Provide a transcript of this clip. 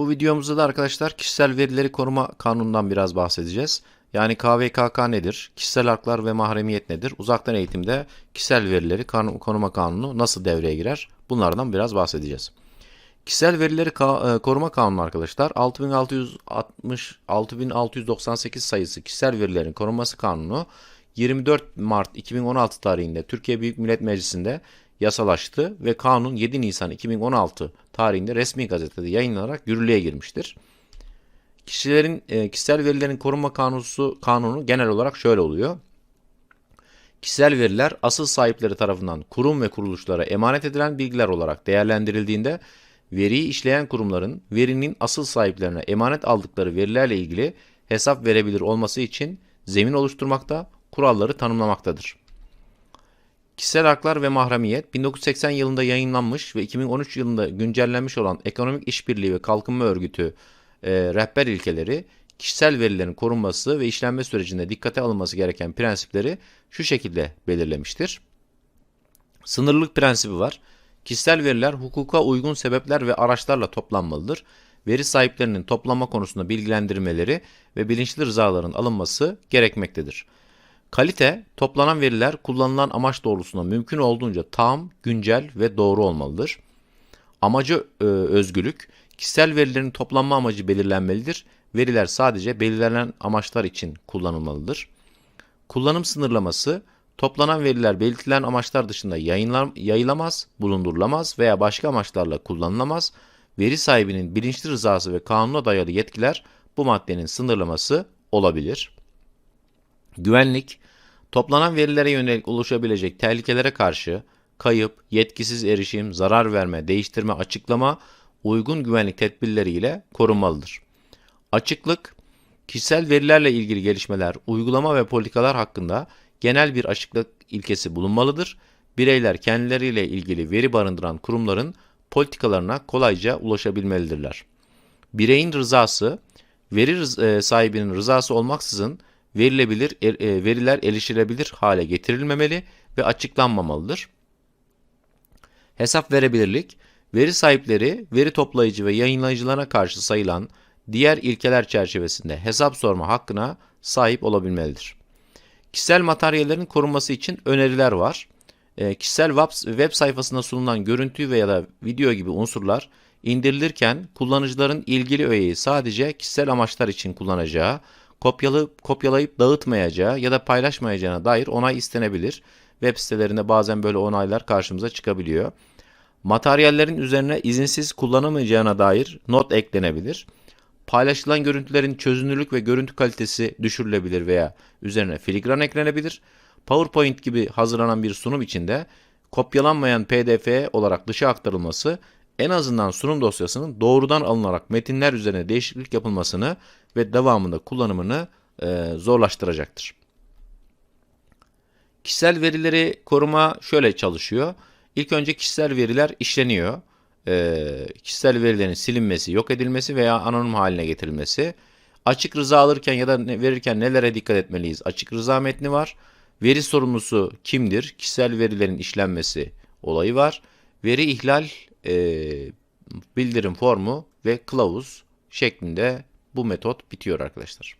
Bu videomuzda da arkadaşlar kişisel verileri koruma kanunundan biraz bahsedeceğiz. Yani KVKK nedir? Kişisel haklar ve mahremiyet nedir? Uzaktan eğitimde kişisel verileri koruma kanunu nasıl devreye girer? Bunlardan biraz bahsedeceğiz. Kişisel verileri ka- e, koruma kanunu arkadaşlar 6660 6698 sayısı kişisel verilerin korunması kanunu 24 Mart 2016 tarihinde Türkiye Büyük Millet Meclisi'nde yasalaştı ve kanun 7 Nisan 2016 tarihinde resmi gazetede yayınlanarak yürürlüğe girmiştir. Kişilerin e, kişisel verilerin korunma kanusu kanunu genel olarak şöyle oluyor. Kişisel veriler asıl sahipleri tarafından kurum ve kuruluşlara emanet edilen bilgiler olarak değerlendirildiğinde veriyi işleyen kurumların verinin asıl sahiplerine emanet aldıkları verilerle ilgili hesap verebilir olması için zemin oluşturmakta, kuralları tanımlamaktadır. Kişisel haklar ve mahremiyet 1980 yılında yayınlanmış ve 2013 yılında güncellenmiş olan Ekonomik İşbirliği ve Kalkınma Örgütü e, rehber ilkeleri kişisel verilerin korunması ve işlenme sürecinde dikkate alınması gereken prensipleri şu şekilde belirlemiştir. Sınırlılık prensibi var. Kişisel veriler hukuka uygun sebepler ve araçlarla toplanmalıdır. Veri sahiplerinin toplama konusunda bilgilendirmeleri ve bilinçli rızaların alınması gerekmektedir. Kalite, toplanan veriler kullanılan amaç doğrultusunda mümkün olduğunca tam, güncel ve doğru olmalıdır. Amacı e, özgürlük, kişisel verilerin toplanma amacı belirlenmelidir. Veriler sadece belirlenen amaçlar için kullanılmalıdır. Kullanım sınırlaması, toplanan veriler belirtilen amaçlar dışında yayılamaz, bulundurulamaz veya başka amaçlarla kullanılamaz. Veri sahibinin bilinçli rızası ve kanuna dayalı yetkiler bu maddenin sınırlaması olabilir. Güvenlik, toplanan verilere yönelik oluşabilecek tehlikelere karşı kayıp, yetkisiz erişim, zarar verme, değiştirme, açıklama, uygun güvenlik tedbirleri ile korunmalıdır. Açıklık, kişisel verilerle ilgili gelişmeler, uygulama ve politikalar hakkında genel bir açıklık ilkesi bulunmalıdır. Bireyler kendileriyle ilgili veri barındıran kurumların politikalarına kolayca ulaşabilmelidirler. Bireyin rızası, veri e, sahibinin rızası olmaksızın verilebilir, er- e, veriler erişilebilir hale getirilmemeli ve açıklanmamalıdır. Hesap verebilirlik, veri sahipleri, veri toplayıcı ve yayınlayıcılarına karşı sayılan diğer ilkeler çerçevesinde hesap sorma hakkına sahip olabilmelidir. Kişisel materyallerin korunması için öneriler var. E, kişisel web, sayfasında sunulan görüntü veya da video gibi unsurlar indirilirken kullanıcıların ilgili öğeyi sadece kişisel amaçlar için kullanacağı, kopyalı, kopyalayıp dağıtmayacağı ya da paylaşmayacağına dair onay istenebilir. Web sitelerinde bazen böyle onaylar karşımıza çıkabiliyor. Materyallerin üzerine izinsiz kullanamayacağına dair not eklenebilir. Paylaşılan görüntülerin çözünürlük ve görüntü kalitesi düşürülebilir veya üzerine filigran eklenebilir. PowerPoint gibi hazırlanan bir sunum içinde kopyalanmayan PDF olarak dışa aktarılması en azından sunum dosyasının doğrudan alınarak metinler üzerine değişiklik yapılmasını ve devamında kullanımını e, zorlaştıracaktır. Kişisel verileri koruma şöyle çalışıyor. İlk önce kişisel veriler işleniyor. Ee, kişisel verilerin silinmesi, yok edilmesi veya anonim haline getirilmesi. Açık rıza alırken ya da verirken nelere dikkat etmeliyiz? Açık rıza metni var. Veri sorumlusu kimdir? Kişisel verilerin işlenmesi olayı var. Veri ihlal e, bildirim formu ve kılavuz şeklinde bu metot bitiyor arkadaşlar.